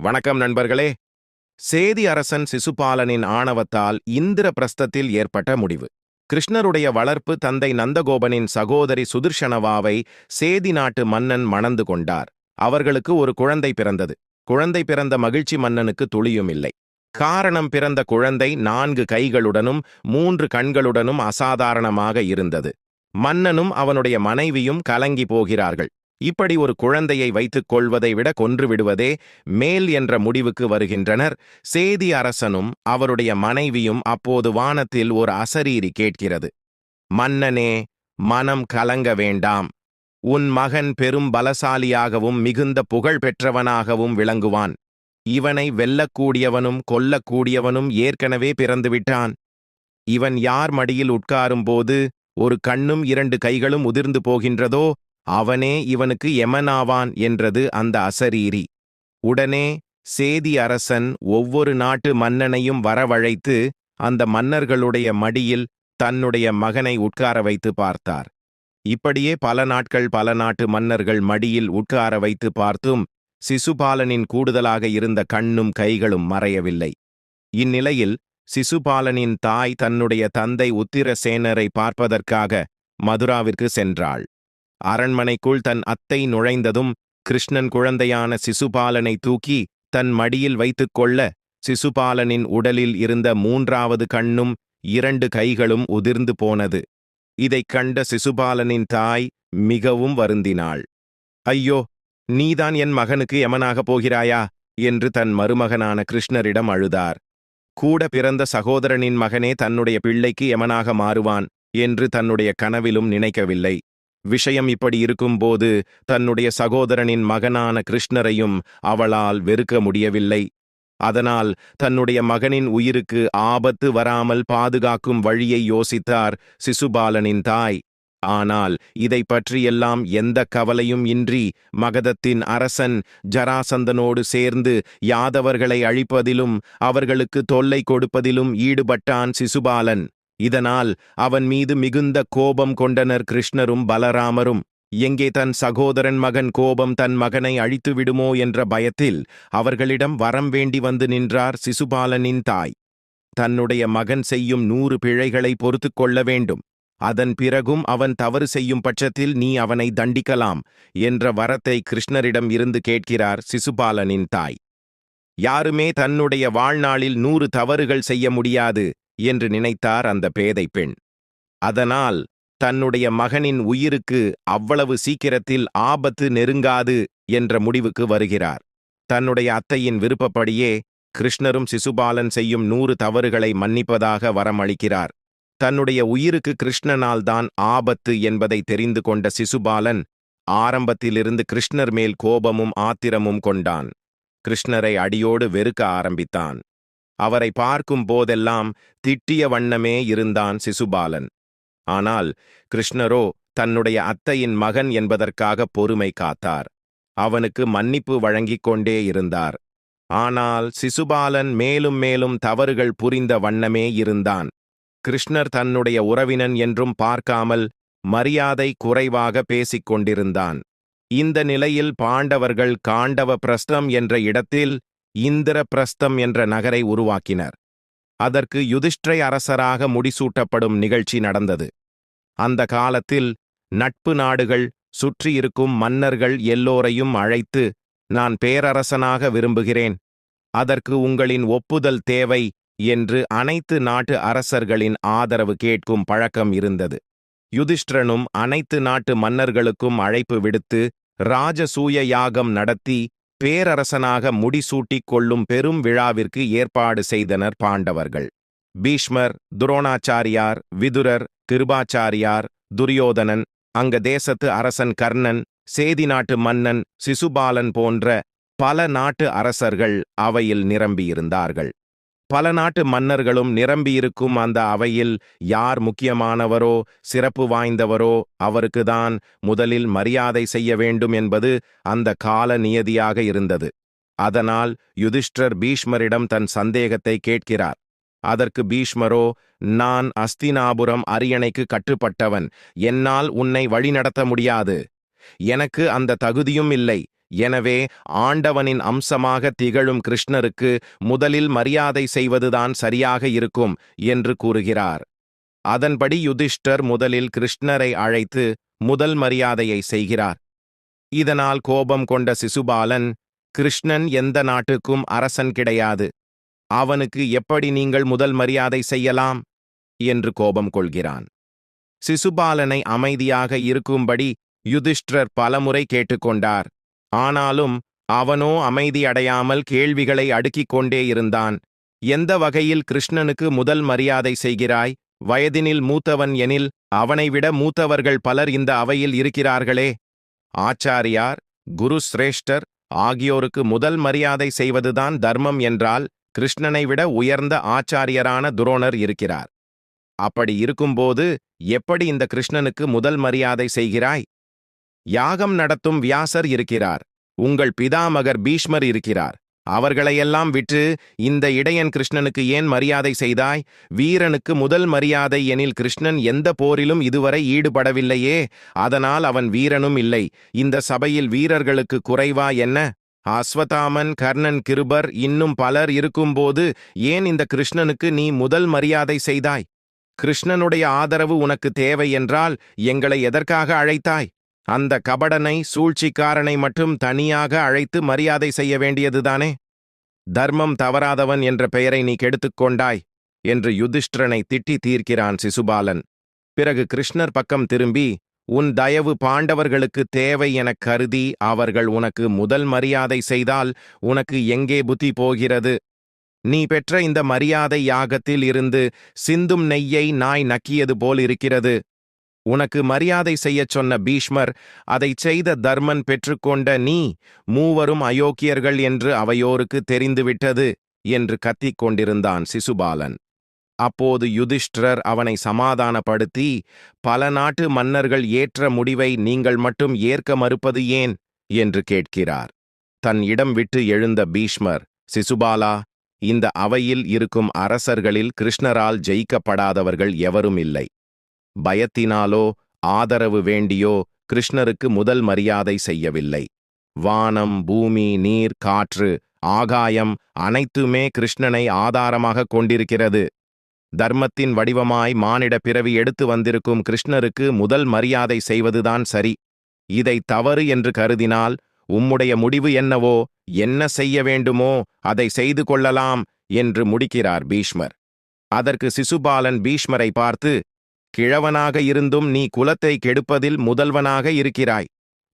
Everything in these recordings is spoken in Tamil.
வணக்கம் நண்பர்களே. சேதி அரசன் சிசுபாலனின் ஆணவத்தால் இந்திர பிரஸ்தத்தில் ஏற்பட்ட முடிவு. கிருஷ்ணருடைய வளர்ப்பு தந்தை நந்தகோபனின் சகோதரி சுதர்ஷனவாவை சேதி நாட்டு மன்னன் மணந்து கொண்டார். அவர்களுக்கு ஒரு குழந்தை பிறந்தது. குழந்தை பிறந்த மகிழ்ச்சி மன்னனுக்கு துளியும் இல்லை காரணம் பிறந்த குழந்தை நான்கு கைகளுடனும் மூன்று கண்களுடனும் அசாதாரணமாக இருந்தது. மன்னனும் அவனுடைய மனைவியும் கலங்கி போகிறார்கள். இப்படி ஒரு குழந்தையை வைத்துக் கொள்வதை விட கொன்றுவிடுவதே மேல் என்ற முடிவுக்கு வருகின்றனர். சேதி அரசனும் அவருடைய மனைவியும் அப்போது வானத்தில் ஒரு அசரீரி கேட்கிறது. மன்னனே மனம் கலங்க வேண்டாம். உன் மகன் பெரும் பலசாலியாகவும் மிகுந்த புகழ் பெற்றவனாகவும் விளங்குவான். இவனை வெல்லக்கூடியவனும் கொல்லக்கூடியவனும் ஏற்கனவே பிறந்துவிட்டான். இவன் யார் மடியில் உட்காரும்போது ஒரு கண்ணும் இரண்டு கைகளும் உதிர்ந்து போகின்றதோ அவனே இவனுக்கு எமனாவான் என்றது அந்த அசரீரி. உடனே சேதி அரசன் ஒவ்வொரு நாட்டு மன்னனையும் வரவழைத்து அந்த மன்னர்களுடைய மடியில் தன்னுடைய மகனை உட்கார வைத்து பார்த்தார். இப்படியே பல நாட்கள் பல நாட்டு மன்னர்கள் மடியில் உட்கார வைத்து பார்த்தும் சிசுபாலனின் கூடுதலாக இருந்த கண்ணும் கைகளும் மறையவில்லை. இந்நிலையில் சிசுபாலனின் தாய் தன்னுடைய தந்தை உத்திரசேனரை பார்ப்பதற்காக மதுராவிற்கு சென்றாள். அரண்மனைக்குள் தன் அத்தை நுழைந்ததும் கிருஷ்ணன் குழந்தையான சிசுபாலனை தூக்கி தன் மடியில் வைத்துக் கொள்ள சிசுபாலனின் உடலில் இருந்த மூன்றாவது கண்ணும் இரண்டு கைகளும் உதிர்ந்து போனது. இதைக் கண்ட சிசுபாலனின் தாய் மிகவும் வருந்தினாள். ஐயோ நீதான் என் மகனுக்கு எமனாகப் போகிறாயா என்று தன் மருமகனான கிருஷ்ணரிடம் அழுதார். கூட பிறந்த சகோதரனின் மகனே தன்னுடைய பிள்ளைக்கு எமனாக மாறுவான் என்று தன்னுடைய கனவிலும் நினைக்கவில்லை. விஷயம் இப்படி இருக்கும்போது தன்னுடைய சகோதரனின் மகனான கிருஷ்ணரையும் அவளால் வெறுக்க முடியவில்லை. அதனால் தன்னுடைய மகனின் உயிருக்கு ஆபத்து வராமல் பாதுகாக்கும் வழியை யோசித்தார் சிசுபாலனின் தாய். ஆனால் இதை பற்றியெல்லாம் எந்த கவலையும் இன்றி மகதத்தின் அரசன் ஜராசந்தனோடு சேர்ந்து யாதவர்களை அழிப்பதிலும் அவர்களுக்கு தொல்லை கொடுப்பதிலும் ஈடுபட்டான் சிசுபாலன். இதனால் அவன் மீது மிகுந்த கோபம் கொண்டனர் கிருஷ்ணரும் பலராமரும். எங்கே தன் சகோதரன் மகன் கோபம் தன் மகனை அழித்து விடுமோ என்ற பயத்தில் அவர்களிடம் வரம் வேண்டி வந்து நின்றார் சிசுபாலனின் தாய். தன்னுடைய மகன் செய்யும் நூறு பிழைகளை பொறுத்து கொள்ள வேண்டும். அதன் பிறகும் அவன் தவறு செய்யும் பட்சத்தில் நீ அவனை தண்டிக்கலாம் என்ற வரத்தை கிருஷ்ணரிடம் இருந்து கேட்கிறார் சிசுபாலனின் தாய். யாருமே தன்னுடைய வாழ்நாளில் நூறு தவறுகள் செய்ய முடியாது. என்று நினைத்தார் அந்த பேதை பெண். அதனால் தன்னுடைய மகனின் உயிருக்கு அவ்வளவு சீக்கிரத்தில் ஆபத்து நெருங்காது என்ற முடிவுக்கு வருகிறார். தன்னுடைய அத்தையின் விருப்பப்படியே கிருஷ்ணரும் சிசுபாலன் செய்யும் நூறு தவறுகளை மன்னிப்பதாக வரமளிக்கிறார். தன்னுடைய உயிருக்கு கிருஷ்ணனால்தான் ஆபத்து என்பதை தெரிந்து கொண்ட சிசுபாலன் ஆரம்பத்திலிருந்து கிருஷ்ணர் மேல் கோபமும் ஆத்திரமும் கொண்டான். கிருஷ்ணரை அடியோடு வெறுக்க ஆரம்பித்தான். அவரை பார்க்கும் போதெல்லாம் திட்டிய வண்ணமே இருந்தான் சிசுபாலன். ஆனால் கிருஷ்ணரோ தன்னுடைய அத்தையின் மகன் என்பதற்காக பொறுமை காத்தார். அவனுக்கு மன்னிப்பு வழங்கிக் கொண்டே இருந்தார். ஆனால் சிசுபாலன் மேலும் மேலும் தவறுகள் புரிந்த வண்ணமே இருந்தான். கிருஷ்ணர் தன்னுடைய உறவினன் என்றும் பார்க்காமல் மரியாதை குறைவாக பேசிக் கொண்டிருந்தான். இந்த நிலையில் பாண்டவர்கள் காண்டவ பிரஸ்தம் என்ற இடத்தில் இந்திர பிரஸ்தம் என்ற நகரை உருவாக்கினர். அதற்கு யுதிஷ்டிரை அரசராக முடிசூட்டப்படும் நிகழ்ச்சி நடந்தது. அந்த காலத்தில் நட்பு நாடுகள் சுற்றியிருக்கும் மன்னர்கள் எல்லோரையும் அழைத்து நான் பேரரசனாக விரும்புகிறேன். அதற்கு உங்களின் ஒப்புதல் தேவை என்று அனைத்து நாட்டு அரசர்களின் ஆதரவு கேட்கும் பழக்கம் இருந்தது. யுதிஷ்டிரனும் அனைத்து நாட்டு மன்னர்களுக்கும் அழைப்பு விடுத்து ராஜசூய யாகம் நடத்தி பேரரசனாக முடிசூட்டிக் கொள்ளும் பெரும் விழாவிற்கு ஏற்பாடு செய்தனர் பாண்டவர்கள். பீஷ்மர் துரோணாச்சாரியார் விதுரர் கிருபாச்சாரியார் துரியோதனன் அங்க தேசத்து அரசன் கர்ணன் சேதி நாட்டு மன்னன் சிசுபாலன் போன்ற பல நாட்டு அரசர்கள் அவையில் நிரம்பியிருந்தார்கள். பல நாட்டு மன்னர்களும் நிரம்பியிருக்கும் அந்த அவையில் யார் முக்கியமானவரோ சிறப்பு வாய்ந்தவரோ அவருக்குதான் முதலில் மரியாதை செய்ய வேண்டும் என்பது அந்த கால நியதியாக இருந்தது. அதனால் யுதிஷ்டர் பீஷ்மரிடம் தன் சந்தேகத்தை கேட்கிறார். அதற்கு பீஷ்மரோ நான் அஸ்தினாபுரம் அரியணைக்கு கட்டுப்பட்டவன். என்னால் உன்னை வழிநடத்த முடியாது. எனக்கு அந்த தகுதியும் இல்லை. எனவே ஆண்டவனின் அம்சமாக திகழும் கிருஷ்ணருக்கு முதலில் மரியாதை செய்வதுதான் சரியாக இருக்கும் என்று கூறுகிறார். அதன்படி யுதிஷ்டர் முதலில் கிருஷ்ணரை அழைத்து முதல் மரியாதையை செய்கிறார். இதனால் கோபம் கொண்ட சிசுபாலன் கிருஷ்ணன் எந்த நாட்டுக்கும் அரசன் கிடையாது. அவனுக்கு எப்படி நீங்கள் முதல் மரியாதை செய்யலாம்? என்று கோபம் கொள்கிறான். சிசுபாலனை அமைதியாக இருக்கும்படி யுதிஷ்டர் பலமுறை கேட்டுக்கொண்டார். ஆனாலும் அவனோ அமைதி அடையாமல் கேள்விகளை அடுக்கிக் கொண்டே இருந்தான். எந்த வகையில் கிருஷ்ணனுக்கு முதல் மரியாதை செய்கிறாய்? வயதினில் மூத்தவன் எனில் அவனைவிட மூத்தவர்கள் பலர் இந்த அவையில் இருக்கிறார்களே. ஆச்சாரியார் குரு சிரேஷ்டர் ஆகியோருக்கு முதல் மரியாதை செய்வதுதான் தர்மம் என்றால் கிருஷ்ணனை விட உயர்ந்த ஆச்சாரியரான துரோணர் இருக்கிறார். அப்படி இருக்கும்போது எப்படி இந்த கிருஷ்ணனுக்கு முதல் மரியாதை செய்கிறாய்? யாகம் நடத்தும் வியாசர் இருக்கிறார். உங்கள் பிதாமகர் பீஷ்மர் இருக்கிறார். அவர்களையெல்லாம் விற்று இந்த இடையன் கிருஷ்ணனுக்கு ஏன் மரியாதை செய்தாய்? வீரனுக்கு முதல் மரியாதை எனில் கிருஷ்ணன் எந்த போரிலும் இதுவரை ஈடுபடவில்லையே. அதனால் அவன் வீரனும் இல்லை. இந்த சபையில் வீரர்களுக்கு குறைவா என்ன? அஸ்வதாமன் கர்ணன் கிருபர் இன்னும் பலர் இருக்கும்போது ஏன் இந்த கிருஷ்ணனுக்கு நீ முதல் மரியாதை செய்தாய்? கிருஷ்ணனுடைய ஆதரவு உனக்கு தேவை என்றால் எங்களை எதற்காக அழைத்தாய்? அந்த கபடனை சூழ்ச்சிக்காரனை மட்டும் தனியாக அழைத்து மரியாதை செய்ய வேண்டியதுதானே? தர்மம் தவறாதவன் என்ற பெயரை நீ கெடுத்துக் கொண்டாய் என்று யுதிஷ்டிரனை திட்டி தீர்க்கிறான் சிசுபாலன். பிறகு கிருஷ்ணர் பக்கம் திரும்பி உன் தயவு பாண்டவர்களுக்கு தேவை எனக் கருதி அவர்கள் உனக்கு முதல் மரியாதை செய்தால் உனக்கு எங்கே புத்தி போகிறது? நீ பெற்ற இந்த மரியாதை யாகத்தில் இருந்து சிந்தும் நெய்யை நாய் நக்கியது போல் இருக்கிறது. உனக்கு மரியாதை செய்யச் சொன்ன பீஷ்மர் அதைச் செய்த தர்மன் பெற்றுக்கொண்ட நீ மூவரும் அயோக்கியர்கள் என்று அவையோருக்கு தெரிந்துவிட்டது என்று கத்திக் கொண்டிருந்தான் சிசுபாலன். அப்போது யுதிஷ்டிரர் அவனை சமாதானப்படுத்தி பல நாட்டு மன்னர்கள் ஏற்ற முடிவை நீங்கள் மட்டும் ஏற்க மறுப்பது ஏன்? என்று கேட்கிறார். தன் இடம் விட்டு எழுந்த பீஷ்மர் சிசுபாலா இந்த அவையில் இருக்கும் அரசர்களில் கிருஷ்ணரால் ஜெயிக்கப்படாதவர்கள் எவரும் இல்லை. பயத்தினாலோ ஆதரவு வேண்டியோ கிருஷ்ணருக்கு முதல் மரியாதை செய்யவில்லை. வானம் பூமி நீர் காற்று ஆகாயம் அனைத்துமே கிருஷ்ணனை ஆதாரமாக கொண்டிருக்கிறது. தர்மத்தின் வடிவமாய் மானிட பிறவி எடுத்து வந்திருக்கும் கிருஷ்ணருக்கு முதல் மரியாதை செய்வதுதான் சரி. இதை தவறு என்று கருதினால் உம்முடைய முடிவு என்னவோ என்ன செய்ய வேண்டுமோ அதை செய்து கொள்ளலாம் என்று முடிக்கிறார் பீஷ்மர். அதற்கு சிசுபாலன் பீஷ்மரை பார்த்து கிழவனாக இருந்தும் நீ குலத்தை கெடுப்பதில் முதல்வனாக இருக்கிறாய்.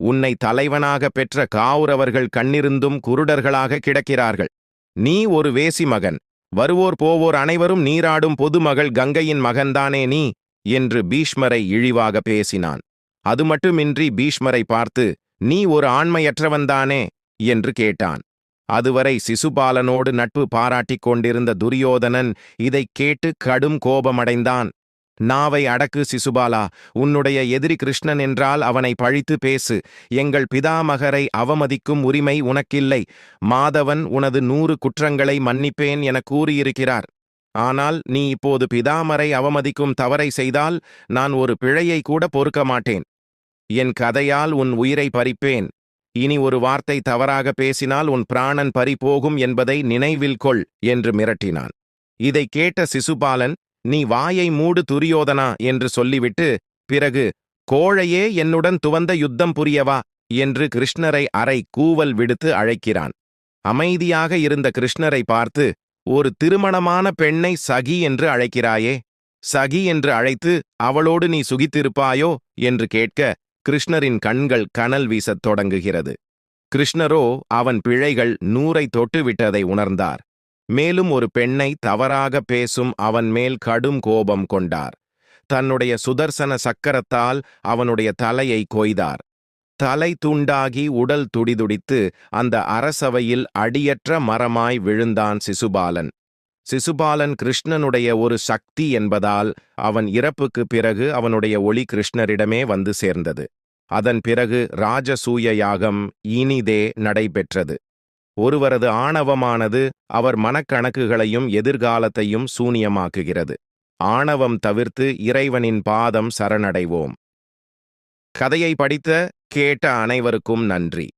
உன்னை தலைவனாக பெற்ற காவுரவர்கள் கண்ணிருந்தும் குருடர்களாக கிடக்கிறார்கள். நீ ஒரு வேசி மகன். வருவோர் போவோர் அனைவரும் நீராடும் பொதுமகள் கங்கையின் மகன்தானே நீ? என்று பீஷ்மரை இழிவாக பேசினான். அது மட்டுமின்றி பீஷ்மரை பார்த்து நீ ஒரு ஆண்மையற்றவன்தானே? என்று கேட்டான். அதுவரை சிசுபாலனோடு நட்பு பாராட்டிக் கொண்டிருந்த துரியோதனன் இதைக் கேட்டு கடும் கோபமடைந்தான். நாவை அடக்கு சிசுபாலா உன்னுடைய எதிரி கிருஷ்ணன் என்றால் அவனை பழித்து பேசு. எங்கள் பிதாமகரை அவமதிக்கும் உரிமை உனக்கில்லை. மாதவன் உனது நூறு குற்றங்களை மன்னிப்பேன் என கூறியிருக்கிறார். ஆனால் நீ இப்போது பிதாமரை அவமதிக்கும் தவறை செய்தால் நான் ஒரு பிழையை கூட பொறுக்க மாட்டேன். என் கதையால் உன் உயிரை பறிப்பேன். இனி ஒரு வார்த்தை தவறாக பேசினால் உன் பிராணன் பறிபோகும் என்பதை நினைவில் கொள் என்று மிரட்டினான். இதை கேட்ட சிசுபாலன் நீ வாயை மூடு துரியோதனா என்று சொல்லிவிட்டு பிறகு கோழையே என்னுடன் துவந்த யுத்தம் புரியவா? என்று கிருஷ்ணரை அறை கூவல் விடுத்து அழைக்கிறான். அமைதியாக இருந்த கிருஷ்ணரை பார்த்து ஒரு திருமணமான பெண்ணை சகி என்று அழைக்கிறாயே. சகி என்று அழைத்து அவளோடு நீ சுகித்திருப்பாயோ? என்று கேட்க கிருஷ்ணரின் கண்கள் கனல் வீசத் தொடங்குகிறது. கிருஷ்ணரோ அவன் பிழைகள் நூறை தொட்டுவிட்டதை உணர்ந்தார். மேலும் ஒரு பெண்ணை தவறாக பேசும் அவன் மேல் கடும் கோபம் கொண்டார். தன்னுடைய சுதர்சன சக்கரத்தால் அவனுடைய தலையை கொய்தார். தலை துண்டாகி உடல் துடிதுடித்து அந்த அரசவையில் அடியற்ற மரமாய் விழுந்தான் சிசுபாலன். சிசுபாலன் கிருஷ்ணனுடைய ஒரு சக்தி என்பதால் அவன் இறப்புக்கு பிறகு அவனுடைய ஒளி கிருஷ்ணரிடமே வந்து சேர்ந்தது. அதன் பிறகு ராஜசூய யாகம் இனிதே நடைபெற்றது. ஒருவரது ஆணவமானது அவர் மனக்கணக்குகளையும் எதிர்காலத்தையும் சூனியமாக்குகிறது. ஆணவம் தவிர்த்து இறைவனின் பாதம் சரணடைவோம். கதையை படித்த கேட்ட அனைவருக்கும் நன்றி.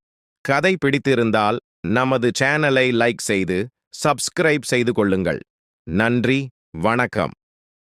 கதை பிடித்திருந்தால் நமது சேனலை லைக் செய்து சப்ஸ்கிரைப் செய்து கொள்ளுங்கள். நன்றி வணக்கம்.